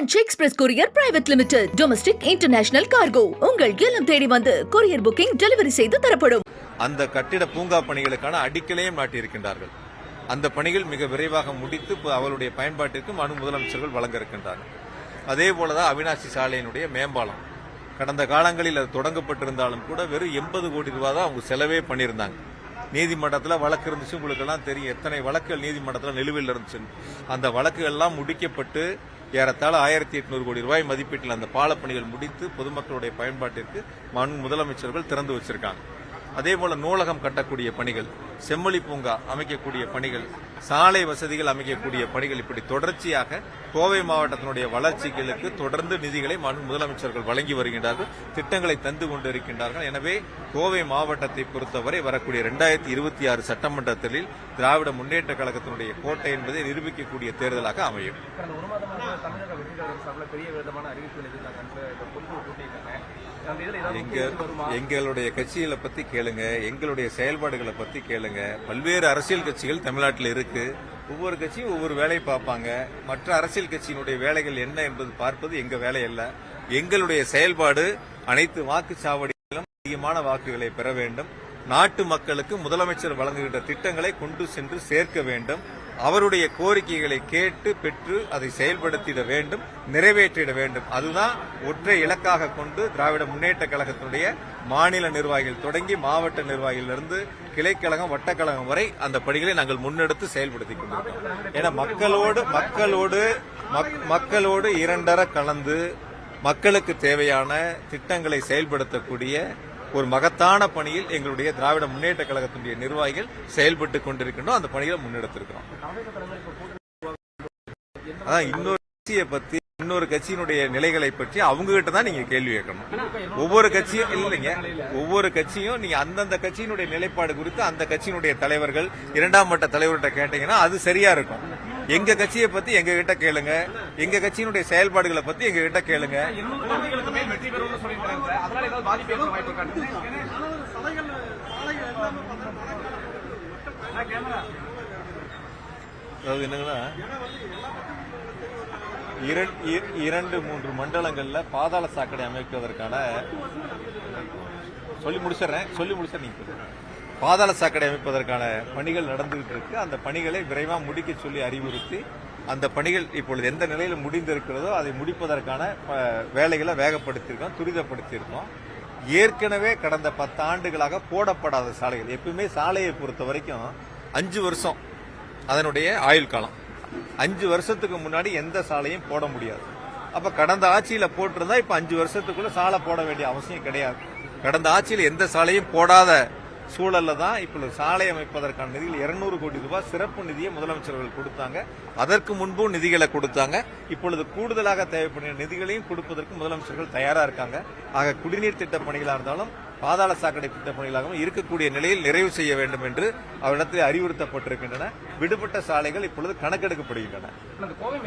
Franch Express courier private limited domestic international cargo உங்கள் இல்லம் தேடி வந்து கொரியர் புக்கிங் டெலிவரி செய்து தரப்படும். அந்த கட்டிட பூங்கா பணிகளுக்கான அடிக்கலையும் நாட்டியிருக்கின்றார்கள். அந்த பணிகள் மிக விரைவாக முடித்து இப்ப அவருடைய பயன்பாட்டிற்கு மனு முதலமைச்சர்கள் வழங்க இருக்கின்றார்கள். அதே போலதான் அவினாசி சாலையினுடைய மேம்பாலம். கடந்த காலங்களில் அது தொடங்கப்பட்டிருந்தாலும் கூட வெறும் எண்பது கோடி ரூபாய் தான் அவங்க செலவே பண்ணியிருந்தாங்க. நீதிமன்றத்தில் வழக்கு இருந்துச்சு. உங்களுக்கு எல்லாம் தெரியும். எத்தனை வழக்குகள் நீதிமன்றத்தில் நிலுவையில் இருந்துச்சு அந்த வழக்குகள்லாம் முடிக்கப்பட்டு ஏறத்தாழ ஆயிரத்தி எட்நூறு கோடி ரூபாய் மதிப்பீட்டில் அந்த பாலப்பணிகள் முடித்து பொதுமக்களுடைய பயன்பாட்டிற்கு மண் முதலமைச்சர்கள் திறந்து வச்சிருக்காங்க. அதே போல நூலகம் கட்டக்கூடிய பணிகள் செம்மொழி பூங்கா அமைக்கக்கூடிய பணிகள் சாலை வசதிகள் அமைக்கக்கூடிய பணிகள் இப்படி தொடர்ச்சியாக கோவை மாவட்டத்தினுடைய வளர்ச்சிகளுக்கு தொடர்ந்து நிதிகளை முதலமைச்சர்கள் வழங்கி வருகின்றார்கள் திட்டங்களை தந்து கொண்டிருக்கின்றார்கள். எனவே கோவை மாவட்டத்தை பொறுத்தவரை வரக்கூடிய இரண்டாயிரத்தி இருபத்தி ஆறு சட்டமன்றத்தில் திராவிட முன்னேற்ற கழகத்தினுடைய கோட்டை என்பதை நிரூபிக்கக்கூடிய தேர்தலாக அமையும். சார்பில் பெரிய விதமான அறிவிப்புகள் பொதுக்குழு கூட்டியிருக்காங்க. அந்த இதில் ஏதாவது வருமா? எங்களுடைய கட்சிகளை பத்தி கேளுங்க. எங்களுடைய செயல்பாடுகளை பத்தி கேளுங்க. பல்வேறு அரசியல் கட்சிகள் தமிழ்நாட்டில் இருக்கு. ஒவ்வொரு கட்சியும் ஒவ்வொரு வேலையை பார்ப்பாங்க. மற்ற அரசியல் கட்சியினுடைய வேலைகள் என்ன என்பது பார்ப்பது எங்க வேலை அல்ல. எங்களுடைய செயல்பாடு அனைத்து வாக்குச்சாவடிகளிலும் அதிகமான வாக்குகளை பெற வேண்டும். நாட்டு மக்களுக்கு முதலமைச்சர் வழங்குகின்ற திட்டங்களை கொண்டு சென்று சேர்க்க வேண்டும். அவருடைய கோரிக்கைகளை கேட்டு பெற்று அதை செயல்படுத்திட வேண்டும் நிறைவேற்றிட வேண்டும். அதுதான் ஒற்றை இலக்காக கொண்டு திராவிட முன்னேற்ற கழகத்தினுடைய மாநில நிர்வாகிகள் தொடங்கி மாவட்ட நிர்வாகிகளிலிருந்து கிளைக்கழகம் வட்டக்கழகம் வரை அந்த பணிகளை நாங்கள் முன்னெடுத்து செயல்படுத்தி கொண்டிருக்கோம் ஏன்னா மக்களோடு மக்களோடு மக்- மக்களோடு இரண்டர கலந்து மக்களுக்கு தேவையான திட்டங்களை செயல்படுத்தக்கூடிய ஒரு மகத்தான பணியில் எங்களுடைய திராவிட முன்னேற்ற கழகத்தினுடைய நிர்வாகிகள் செயல்பட்டு கொண்டிருக்கின்றோம். அந்த பணிகளை முன்னெடுத்திருக்கிறோம். அதான் இன்னொரு கட்சியை பத்தி இன்னொரு கட்சியினுடைய நிலைகளை பற்றி அவங்க கிட்ட தான் நீங்க கேள்வி கேட்கணும். ஒவ்வொரு கட்சியும் இல்லைங்க. ஒவ்வொரு கட்சியும் நீங்க அந்தந்த கட்சியினுடைய நிலைப்பாடு குறித்து அந்த கட்சியினுடைய தலைவர்கள் இரண்டாம் மட்ட தலைவர்கிட்ட கேட்டீங்கன்னா அது சரியா இருக்கும். எங்க கட்சியை பத்தி எங்க கிட்ட கேளுங்க. எங்க கட்சியினுடைய செயல்பாடுகளை பத்தி எங்க கிட்ட கேளுங்க அதாவது என்னங்கன்னா இரண்டு மூன்று மண்டலங்கள்ல பாதாள சாக்கடை அமைப்பதற்கான சொல்லி முடிச்சிடுறேன். சொல்லி முடிச்ச நீங்க. பாதாள சாக்கடை அமைப்பதற்கான பணிகள் நடந்துகிட்டு இருக்கு அந்த பணிகளை விரைவாக முடிக்க சொல்லி அறிவுறுத்தி அந்த பணிகள் இப்பொழுது எந்த நிலையில் முடிந்திருக்கிறதோ அதை முடிப்பதற்கான வேலைகளை வேகப்படுத்தியிருக்கோம் துரிதப்படுத்தியிருக்கோம். ஏற்கனவே கடந்த பத்து ஆண்டுகளாக போடப்படாத சாலைகள் எப்பவுமே சாலையை பொறுத்த வரைக்கும் அஞ்சு வருஷம் அதனுடைய ஆயுள் காலம். அஞ்சு வருஷத்துக்கு முன்னாடி எந்த சாலையும் போட முடியாது. அப்ப கடந்த ஆட்சியில போட்டிருந்தா இப்ப அஞ்சு வருஷத்துக்குள்ள சாலை போட வேண்டிய அவசியம் கிடையாது. கடந்த ஆட்சியில் எந்த சாலையும் போடாத சூழல்ல தான் இப்பொழுது சாலை அமைப்பதற்கான நிதியில் 200 கோடி ரூபாய் சிறப்பு நிதியை முதலமைச்சர்கள் கொடுத்தாங்க. அதற்கு முன்பும் நிதிகளை கொடுத்தாங்க. இப்பொழுது கூடுதலாக தேவைப்படுகிற நிதிகளையும் கொடுப்பதற்கு முதலமைச்சர்கள் தயாரா இருக்காங்க. ஆக குடிநீர் திட்ட பணிகளாக இருந்தாலும் பாதாள சாக்கடை திட்ட பணிகளாகவும் இருக்கக்கூடிய நிலையில் நிறைவு செய்ய வேண்டும் என்று அவரிடத்தில் அறிவுறுத்தப்பட்டிருக்கின்றன. விடுபட்ட சாலைகள் இப்பொழுது கணக்கெடுக்கப்படுகின்றன.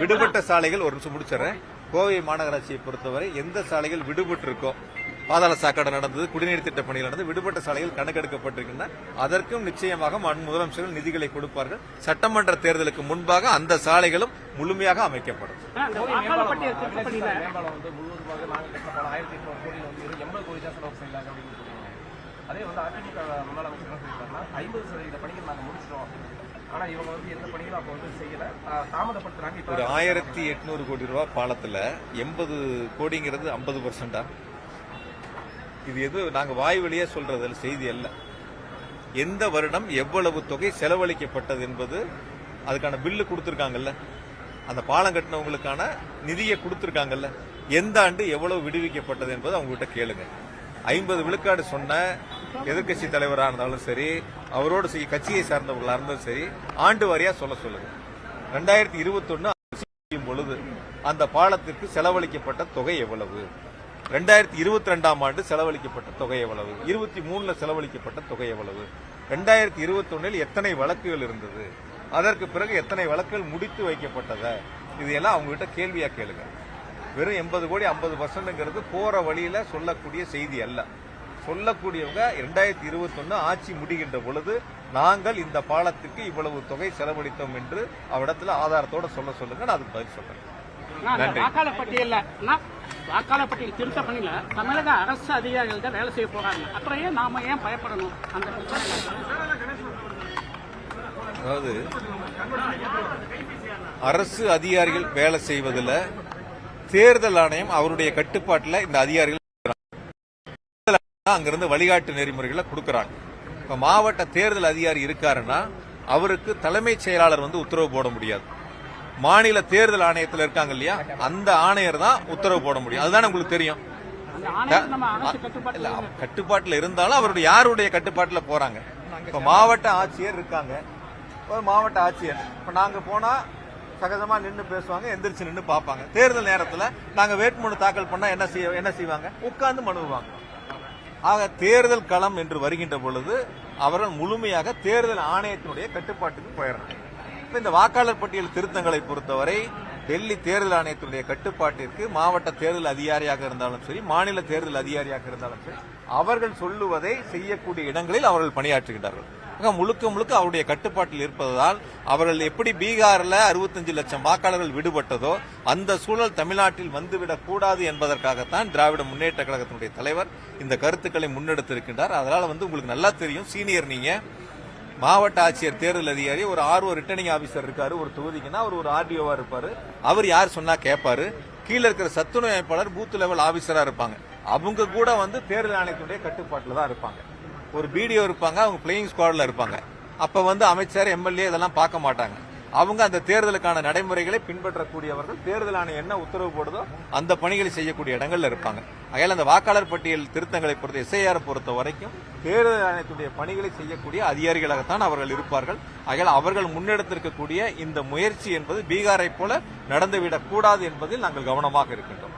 விடுபட்ட சாலைகள் ஒரு நிமிஷம் முடிச்சிடுறேன். கோவை மாநகராட்சியை பொறுத்தவரை எந்த சாலைகள் விடுபட்டு இருக்கோ பாதாள சாக்கடை நடந்தது குடிநீர் திட்ட பணிகள் நடந்தது விடுபட்ட சாலைகள் கணக்கெடுக்கப்பட்டிருக்கின்றன. அதற்கும் நிச்சயமாக முதலமைச்சர்கள் நிதிகளை கொடுப்பார்கள். சட்டமன்ற தேர்தலுக்கு முன்பாக அந்த சாலைகளும் முழுமையாக அமைக்கப்படும். அதே வந்து அதிமுக முன்னாள் அமைச்சர் என்ன சொல்லியிருக்காருன்னா ஐம்பது சதவீத பணிகள் நாங்கள் முடிச்சிட்டோம் ஆனா இவங்க வந்து எந்த பணிகளும் அப்போ வந்து செய்யல. தாமதப்படுத்துறாங்க. இப்போ ஒரு ஆயிரத்தி எட்நூறு கோடி ரூபாய் பாலத்துல எண்பது கோடிங்கிறது ஐம்பது பர்சன்டா இது எது நாங்கள் வாய் வழியே சொல்றது செய்தி அல்ல. எந்த வருடம் எவ்வளவு தொகை செலவழிக்கப்பட்டது என்பது அதுக்கான பில்லு கொடுத்துருக்காங்கல்ல. அந்த பாலம் கட்டினவங்களுக்கான நிதியை கொடுத்துருக்காங்கல்ல. எந்த ஆண்டு எவ்வளவு விடுவிக்கப்பட்டது என்பது அவங்ககிட்ட கேளுங்க. ஐம்பது விழுக்காடு சொன்ன எதிர்க்கட்சி தலைவராக இருந்தாலும் சரி அவரோடு செய்ய கட்சியை சார்ந்தவர்களாக இருந்தாலும் சரி ஆண்டு வாரியாக சொல்ல சொல்லுங்க. ரெண்டாயிரத்தி இருபத்தொன்னு பொழுது அந்த பாலத்திற்கு செலவழிக்கப்பட்ட தொகை எவ்வளவு? ரெண்டாயிரத்தி இருபத்தி ரெண்டாம் ஆண்டு செலவழிக்கப்பட்ட தொகை எவ்வளவு? இருபத்தி மூணுல செலவழிக்கப்பட்ட தொகை எவ்வளவு? ரெண்டாயிரத்தி இருபத்தி ஒன்னில் எத்தனை வழக்குகள் இருந்தது? அதற்கு பிறகு எத்தனை வழக்குகள் முடித்து வைக்கப்பட்டத? இதையெல்லாம் அவங்க கிட்ட கேள்வியா கேளுங்க. வெறும் எண்பது கோடி ஐம்பது பர்சன்ட்ங்கிறது போற வழியில சொல்லக்கூடிய செய்தி அல்ல. சொல்லக்கூடியவங்க இரண்டாயிரத்தி இருபத்தொன்னு ஆட்சி முடிகின்ற பொழுது நாங்கள் இந்த பாலத்துக்கு இவ்வளவு தொகை செலவழித்தோம் என்று அவரிடத்துல ஆதாரத்தோட சொல்ல சொல்லுங்க நான் அதுக்கு பதில் சொல்றேன். நன்றி. வாக்காளர் பட்டியல் திருத்த பணியில தமிழக அரசு அதிகாரிகள் தான் வேலை செய்ய போறாங்க. அப்புறம் ஏன் நாம ஏன் பயப்படணும்? அந்த அதாவது அரசு அதிகாரிகள் வேலை செய்வதில் தேர்தல் ஆணையம் அவருடைய கட்டுப்பாட்டில் இந்த அதிகாரிகள் அங்கிருந்து வழிகாட்டு நெறிமுறைகளை கொடுக்கறாங்க. இப்ப மாவட்ட தேர்தல் அதிகாரி இருக்காருன்னா அவருக்கு தலைமைச் செயலாளர் வந்து உத்தரவு போட முடியாது. மாநில தேர்தல் ஆணையத்தில் இருக்காங்க இல்லையா? அந்த ஆணையர் தான் உத்தரவு போட முடியும். அதுதானே உங்களுக்கு தெரியும். கட்டுப்பாட்டில் இருந்தாலும் அவருடைய யாருடைய கட்டுப்பாட்டுல போறாங்க? இப்ப மாவட்ட ஆட்சியர் இருக்காங்க. மாவட்ட ஆட்சியர். இப்ப நாங்க போனா சகஜமா நின்னு பேசுவாங்க எந்திரிச்சு நின்னு பார்ப்பாங்க. தேர்தல் நேரத்துல நாங்க வேட்புமனு தாக்கல் பண்ணா என்ன செய்ய என்ன செய்வாங்க? உட்கார்ந்து மனுவாங்க ஆக தேர்தல் களம் என்று வருகின்ற பொழுது அவர்கள் முழுமையாக தேர்தல் ஆணையத்தினுடைய கட்டுப்பாட்டுக்கு போயிடுறாங்க. இப்ப இந்த வாக்காளர் பட்டியல் திருத்தங்களை பொறுத்தவரை டெல்லி தேர்தல் ஆணையத்தினுடைய கட்டுப்பாட்டிற்கு மாவட்ட தேர்தல் அதிகாரியாக இருந்தாலும் சரி மாநில தேர்தல் அதிகாரியாக இருந்தாலும் சரி அவர்கள் சொல்லுவதை செய்யக்கூடிய இடங்களில் அவர்கள் பணியாற்றுகின்றார்கள். ஆக முழுக்க முழுக்க அவருடைய கட்டுப்பாட்டில் இருப்பதால் அவர்கள் எப்படி பீகாரில் அறுபத்தஞ்சு லட்சம் வாக்காளர்கள் விடுபட்டதோ அந்த சூழல் தமிழ்நாட்டில் வந்துவிடக் கூடாது என்பதற்காகத்தான் திராவிட முன்னேற்ற கழகத்தினுடைய தலைவர் இந்த கருத்துக்களை முன்னெடுத்திருக்கின்றார். அதனால வந்து உங்களுக்கு நல்லா தெரியும் சீனியர் நீங்க. மாவட்ட ஆட்சியர் தேர்தல் அதிகாரி ஒரு ஆர்ஓ ரிட்டர்னிங் ஆபீசர் இருக்காரு ஒரு தொகுதிக்குன்னா அவர் ஒரு ஆர்டிஓவா இருப்பாரு. அவர் யார் சொன்னா கேட்பாரு கீழே இருக்கிற சத்துணவு அமைப்பாளர் பூத் லெவல் ஆபீசரா இருப்பாங்க. அவங்க கூட வந்து தேர்தல் ஆணையத்துடைய கட்டுப்பாட்டில் தான் இருப்பாங்க. ஒரு பிடிஓ இருப்பாங்க அவங்க பிளேயிங் ஸ்குவாட்ல இருப்பாங்க. அப்ப வந்து அமைச்சர் எம்எல்ஏ இதெல்லாம் பார்க்க மாட்டாங்க. அவங்க அந்த தேர்தலுக்கான நடைமுறைகளை பின்பற்றக்கூடியவர்கள் தேர்தல் ஆணையம் என்ன உத்தரவு போடுதோ அந்த பணிகளை செய்யக்கூடிய இடங்கள்ல இருப்பாங்க. ஆகையால் அந்த வாக்காளர் பட்டியல் திருத்தங்களை பொறுத்த எஸ்ஐஆர் பொறுத்த வரைக்கும் தேர்தல் ஆணையத்துடைய பணிகளை செய்யக்கூடிய அதிகாரிகளாகத்தான் அவர்கள் இருப்பார்கள். ஆகையால் அவர்கள் முன்னெடுத்திருக்கக்கூடிய இந்த முயற்சி என்பது பீகாரை போல நடந்துவிடக் கூடாது என்பதில் நாங்கள் கவனமாக இருக்கின்றோம்.